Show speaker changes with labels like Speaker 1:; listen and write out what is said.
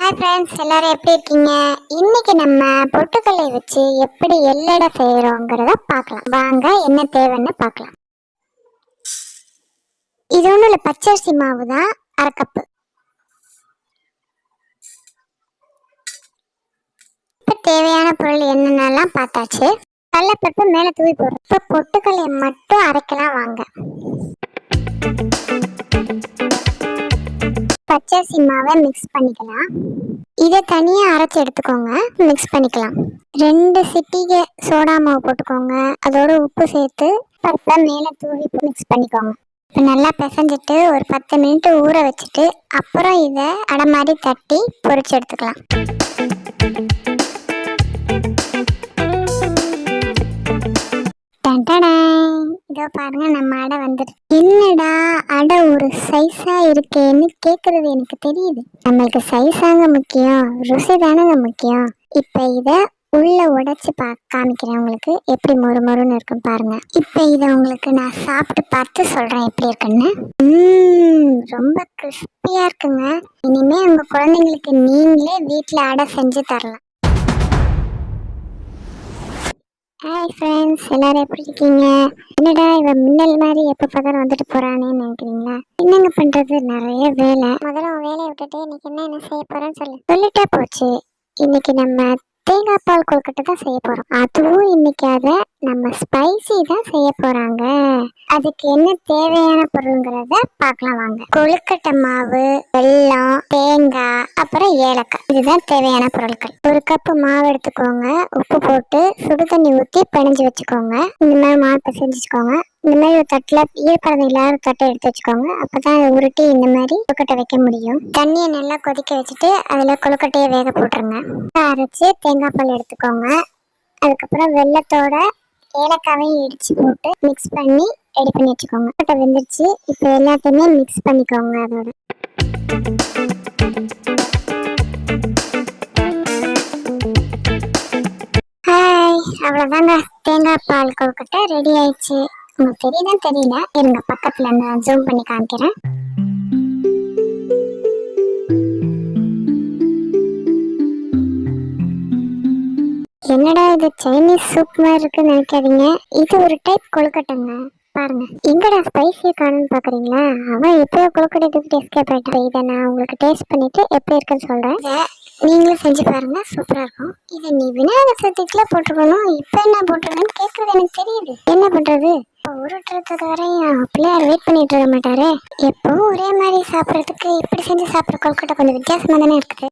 Speaker 1: Hi friends எல்லாரும் எப்படி இருக்கீங்க? இன்னைக்கு நம்ம பொட்டுக்கல்லை வச்சு எப்படி எல்லடை செய்யறோங்கிறத பார்க்கலாம். வாங்க என்ன தேவைன்னு பார்க்கலாம். இது ஒன்றும் இல்லை பச்சரிசி மாவு தான் அரை கப்பு. இப்போ தேவையான பொருள் என்னென்னலாம் பார்த்தாச்சு? கடலைப்பருப்பு மேலே தூவி போடுறோம். இப்போ பொட்டுக்கல்லையை மட்டும் அரைக்கலாம் வாங்க. பச்சரிசி மாவை மிக்ஸ் பண்ணிக்கலாம். இதை தனியாக அரைச்சி எடுத்துக்கோங்க. மிக்ஸ் பண்ணிக்கலாம். ரெண்டு சிட்டிகை சோடா மாவு போட்டுக்கோங்க. அதோட உப்பு சேர்த்து பருப்பை மேலே தூவி மிக்ஸ் பண்ணிக்கோங்க. இப்போ நல்லா பிசைஞ்சிட்டு ஒரு பத்து மினிட் ஊற வச்சுட்டு அப்புறம் இதை அடை மாதிரி தட்டி பொரிச்சு எடுத்துக்கலாம். இதோ பாருங்க நம்ம அடை வந்துருக்கு என்னடா அடை சைஸாக சைஸா இருக்கேன்னு கேக்குறது எனக்கு தெரியுது. நம்மளுக்கு சைஸாங்க முக்கியம் ருசி தானங்க முக்கியம். இப்ப இத உள்ள உடைச்சு பா காமிக்கிறேன் உங்களுக்கு. எப்படி மொறு மொறுன்னு இருக்கும் பாருங்க. இப்ப இத உங்களுக்கு நான் சாப்பிட்டு பார்த்து சொல்றேன் எப்படி இருக்குன்னு. ரொம்ப கிறிஸ்பியா இருக்குங்க. இனிமே உங்க குழந்தைங்களுக்கு நீங்களே வீட்டில் அடை செஞ்சு தரலாம். ஹாய் ஃப்ரெண்ட்ஸ் எல்லாரும் எப்படி இருக்கீங்க? என்னடா இவ மின்னல் மாதிரி எப்போ பார்த்தாலும் வந்துட்டு போறானேன்னு நினைக்கிறீங்களா? என்னங்க பண்றது? நிறைய வேலை. முதல்ல உன் வேலையை விட்டுட்டு இன்னைக்கு என்ன என்ன செய்ய போறேன்னு சொல்லு. சொல்லிட்டே போச்சு. இன்னைக்கு நம்ம தேங்காய் பால் கொழுக்கட்டை தான் செய்ய போகிறோம் அதுவும் இன்னைக்கு அதை நம்ம ஸ்பைசி தான் செய்ய போகிறாங்க அதுக்கு என்ன தேவையான பொருளுங்கிறத பார்க்கலாம் வாங்க. கொழுக்கட்டை மாவு வெல்லம் தேங்காய் அப்புறம் ஏலக்காய். இதுதான் தேவையான பொருட்கள். ஒரு கப்பு மாவு எடுத்துக்கோங்க. உப்பு போட்டு சுடு தண்ணி ஊற்றி பிணைஞ்சு வச்சுக்கோங்க. இந்த மாதிரி மாவு பிசைஞ்சு வச்சுக்கோங்க. இந்த மாதிரி ஒரு தட்டில் ஈரப்பதம் இல்லாத ஒரு தட்டை எடுத்து வச்சுக்கோங்க. அப்பதான் அதை உருட்டி இந்த மாதிரி கொழுக்கட்டை வைக்க முடியும். தண்ணியை நல்லா கொதிக்க வச்சுட்டு அதில் கொழுக்கட்டையை வேக போட்டுருங்க. அரைச்சி தேங்காய் பால் எடுத்துக்கோங்க. அதுக்கப்புறம் வெள்ளத்தோட ஏலக்காவையும் இடித்து போட்டு மிக்ஸ் பண்ணி ரெடி பண்ணி வச்சுக்கோங்க. கொழுக்கட்டை வெந்துருச்சு. இப்போ எல்லாத்தையுமே மிக்ஸ் பண்ணிக்கோங்க அதோட. ஹாய் அவ்வளோதாங்க தேங்காய் பால் கொழுக்கட்டை ரெடி ஆயிடுச்சு. உங்களுக்கு தெரியுதான் தெரியல. இருங்க பக்கத்துல நான் ஜூம் பண்ணி காமிக்கிறேன். என்னடா இது? சைனீஸ் சூப் மாதிரி இருக்குன்னு நினைக்காதீங்க. இது ஒரு டைப் கொழுக்கட்டைங்க. பாருங்க. எங்கடா ஸ்பைசியை காணும்னு பாக்குறீங்களா? அவன் எப்பயோ கொழுக்கட்டை எடுத்துட்டு எஸ்கேப் ஆயிட்டான் இதை நான் உங்களுக்கு டேஸ்ட் பண்ணிட்டு எப்படி இருக்குன்னு சொல்றேன். நீங்களும் செஞ்சு பாருங்க. சூப்பரா இருக்கும். இதை நீ விநாயகர் சதுர்த்திக்குள்ள போட்டுக்கணும் இப்போ என்ன போட்டுருக்கணும்னு கேட்குறது எனக்கு தெரியுது. என்ன பண்றது? இப்போ உருட்டுறதுக்கு வரையும் பிள்ளையார் வெயிட் பண்ணிட்டு இருக்க மாட்டாரே. எப்பவும் ஒரே மாதிரி சாப்பிட்றதுக்கு இப்படி செஞ்சு சாப்பிட்ற கொல்கட்டை கொஞ்சம் வித்தியாசமா தானே இருக்குது.